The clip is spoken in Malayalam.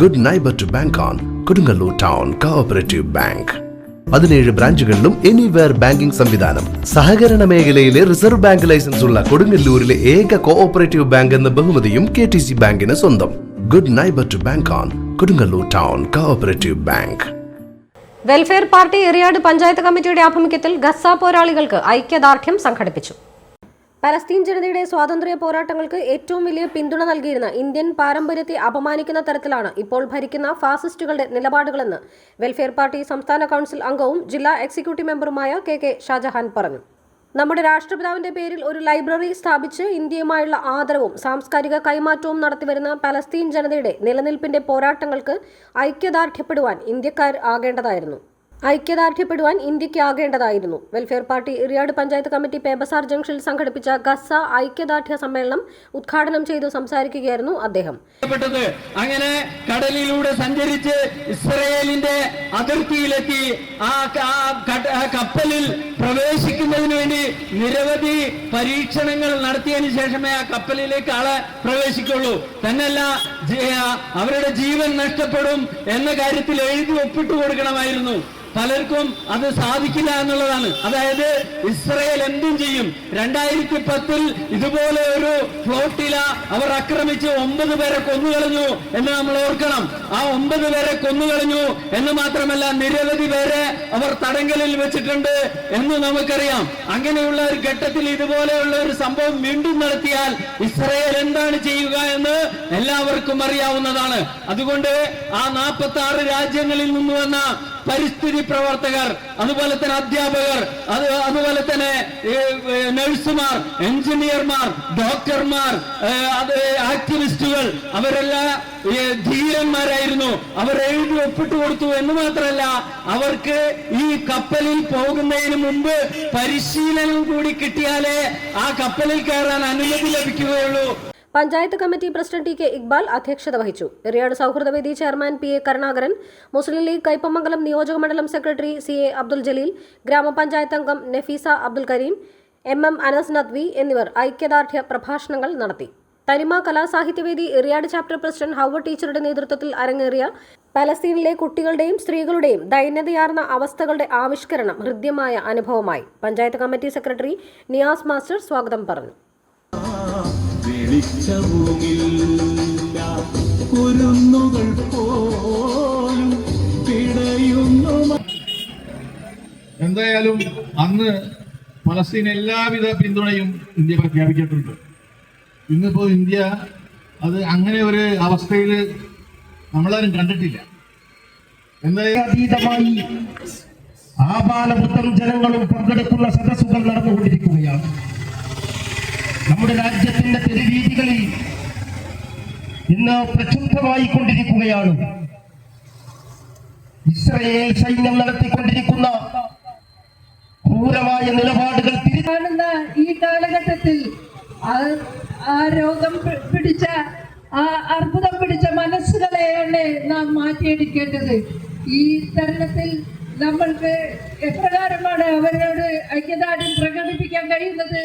Good neighbour to bank on Kodungallur town cooperative bank പതിനേഴ് ബ്രാഞ്ചുകളിലും എനിവെയർ ബാങ്കിംഗ് സംവിധാനം. സഹകരണ മേഖലയിലെ റിസർവ് ബാങ്ക് ലൈസൻസ് ഉള്ള കൊടുങ്ങല്ലൂരിലെ ഏക കോഓപ്പറേറ്റീവ് ബാങ്ക് എന്ന ബഹുമതിയും കെ ടി സി ബാങ്കിന് സ്വന്തം. Good neighbour to bank on Kodungallur town cooperative bank welfare party Eriyad panchayat കമ്മിറ്റിയുടെ ആഭിമുഖ്യത്തിൽ ഗസ പോരാളികൾക്ക് ഐക്യദാർഢ്യം സംഘടിപ്പിച്ചു. പലസ്തീൻ ജനതയുടെ സ്വാതന്ത്ര്യ പോരാട്ടങ്ങൾക്ക് ഏറ്റവും വലിയ പിന്തുണ നൽകിയിരുന്ന ഇന്ത്യൻ പാരമ്പര്യത്തെ അപമാനിക്കുന്ന തരത്തിലാണ് ഇപ്പോൾ ഭരിക്കുന്ന ഫാസിസ്റ്റുകളുടെ നിലപാടുകളെന്ന് വെൽഫെയർ പാർട്ടി സംസ്ഥാന കൗൺസിൽ അംഗവും ജില്ലാ എക്സിക്യൂട്ടീവ് മെമ്പറുമായ കെ കെ ഷാജഹാൻ പറഞ്ഞു. നമ്മുടെ രാഷ്ട്രപിതാവിന്റെ പേരിൽ ഒരു ലൈബ്രറി സ്ഥാപിച്ച് ഇന്ത്യയുമായുള്ള ആദരവും സാംസ്കാരിക കൈമാറ്റവും നടത്തിവരുന്ന പലസ്തീൻ ജനതയുടെ നിലനിൽപ്പിന്റെ പോരാട്ടങ്ങൾക്ക് ഐക്യദാർഢ്യപ്പെടുവാൻ ഇന്ത്യക്കാർ ആകേണ്ടതായിരുന്നു. ഐക്യദാർഢ്യപ്പെടുവാൻ ഇന്ത്യയ്ക്കാകേണ്ടതായിരുന്നു. Welfare party Eriyad panchayat committee Pebazar ജംഗ്ഷനിൽ സംഘടിപ്പിച്ച ഗസ ഐക്യദാർഢ്യ സമ്മേളനം ഉദ്ഘാടനം ചെയ്തു സംസാരിക്കുകയായിരുന്നു അദ്ദേഹം. അങ്ങനെ കടലിലൂടെ സഞ്ചരിച്ച് ഇസ്രയേലിന്റെ അതിർത്തിയിലെത്തി ആ കപ്പലിൽ പ്രവേശിക്കുന്നതിന് വേണ്ടി നിരവധി പരീക്ഷണങ്ങൾ നടത്തിയതിനു ശേഷമേ ആ കപ്പലിലേക്ക് ആളെ പ്രവേശിക്കുള്ളൂ. തന്നല്ല അവരുടെ ജീവൻ നഷ്ടപ്പെടും എന്ന കാര്യത്തിൽ എഴുതി ഒപ്പിട്ടു കൊടുക്കണമായിരുന്നു. പലർക്കും അത് സാധിക്കില്ല എന്നുള്ളതാണ്. അതായത് ഇസ്രയേൽ എന്തും ചെയ്യും. രണ്ടായിരത്തി പത്തിൽ ഇതുപോലെ ഒരു ഫ്ലോട്ടില അവർ ആക്രമിച്ച് ഒമ്പത് പേരെ കൊന്നുകളഞ്ഞു എന്ന് നമ്മൾ ഓർക്കണം. ആ ഒമ്പത് പേരെ കൊന്നുകളഞ്ഞു എന്ന് മാത്രമല്ല നിരവധി പേരെ അവർ തടങ്കലിൽ വെച്ചിട്ടുണ്ട് എന്ന് നമുക്കറിയാം. അങ്ങനെയുള്ള ഒരു ഘട്ടത്തിൽ ഇതുപോലെയുള്ള ഒരു സംഭവം വീണ്ടും നടത്തിയാൽ ഇസ്രയേൽ എന്താണ് ചെയ്യുക എന്ന് എല്ലാവർക്കും അറിയാവുന്നതാണ്. അതുകൊണ്ട് ആ നാൽപ്പത്തി ആറ് രാജ്യങ്ങളിൽ നിന്ന് വന്ന പരിസ്ഥിതി പ്രവർത്തകർ അതുപോലെ തന്നെ അധ്യാപകർ അത് അതുപോലെ തന്നെ നഴ്സുമാർ എഞ്ചിനീയർമാർ ഡോക്ടർമാർ അത് ആക്ടിവിസ്റ്റുകൾ അവരെല്ലാം ധീരന്മാരായിരുന്നു. അവർ എഴുതി ഒപ്പിട്ട് കൊടുത്തു എന്ന് മാത്രമല്ല അവർക്ക് ഈ കപ്പലിൽ പോകുന്നതിന് മുമ്പ് പരിശീലനം കൂടി കിട്ടിയാലേ ആ കപ്പലിൽ കയറാൻ അനുമതി ലഭിക്കുകയുള്ളൂ. Panchayat committee president T K Iqbal അധ്യക്ഷത വഹിച്ചു. Eriyad സൗഹൃദവേദി chairman P A Karunakaran Muslim League Kaipamangalam നിയോജക മണ്ഡലം secretary C A Abdul Jaleel ഗ്രാമപഞ്ചായത്ത് അംഗം നഫീസ അബ്ദുൽ കരീം എം എം അനസ് നദ്വി എന്നിവർ ഐക്യദാർഢ്യ പ്രഭാഷണങ്ങൾ നടത്തി. തനിമ കലാസാഹിത്യവേദി എറിയാട് ചാപ്റ്റർ പ്രസിഡന്റ് ഹൗവ ടീച്ചറുടെ നേതൃത്വത്തിൽ അരങ്ങേറിയ പലസ്തീനിലെ കുട്ടികളുടെയും സ്ത്രീകളുടെയും ദൈന്യതയാർന്ന അവസ്ഥകളുടെ ആവിഷ്കരണം ഹൃദ്യമായ അനുഭവമായി. Panchayat committee secretary Niyas master സ്വാഗതം പറഞ്ഞു. വെളിച്ചവുമില്ല. കുരുന്നുകൾ പോലും പിടയുന്നു. എന്തായാലും അന്ന് ഫലസ്തീൻ എല്ലാവിധ പിന്തുണയും ഇന്ത്യ പ്രഖ്യാപിച്ചിട്ടുണ്ട്. ഇന്നിപ്പോ ഇന്ത്യ അത് അങ്ങനെ ഒരു അവസ്ഥയിൽ നമ്മളാരും കണ്ടിട്ടില്ല. എന്തായാലും ആ ബാലപുത്രം ജനങ്ങളും പങ്കെടുക്കുന്ന സദസ്സുകൾ നടന്നുകൊണ്ടിരിക്കുകയാണ്. നമ്മുടെ രാജ്യത്തിന്റെ തെരുവീതികളിൽ ഇന്ന് പ്രക്ഷുബ്ധമായി കൊണ്ടിരിക്കുകയാണ് ഇസ്രയേൽ സൈന്യം നടത്തിക്കൊണ്ടിരിക്കുന്ന ക്രൂരമായ നിലപാടുകൾ കാണുന്ന ഈ കാലഘട്ടത്തിൽ ആ- രോഗം പിടിച്ച ആ അർബുദം പിടിച്ച മനസ്സുകളെയാണ് നാം മാറ്റിയെടുക്കേണ്ടത്. ഈ തരണത്തിൽ നമ്മൾക്ക് എപ്രകാരമാണ് അവരോട് ഐക്യദാർഢ്യം പ്രകടിപ്പിക്കാൻ കഴിയുന്നത്?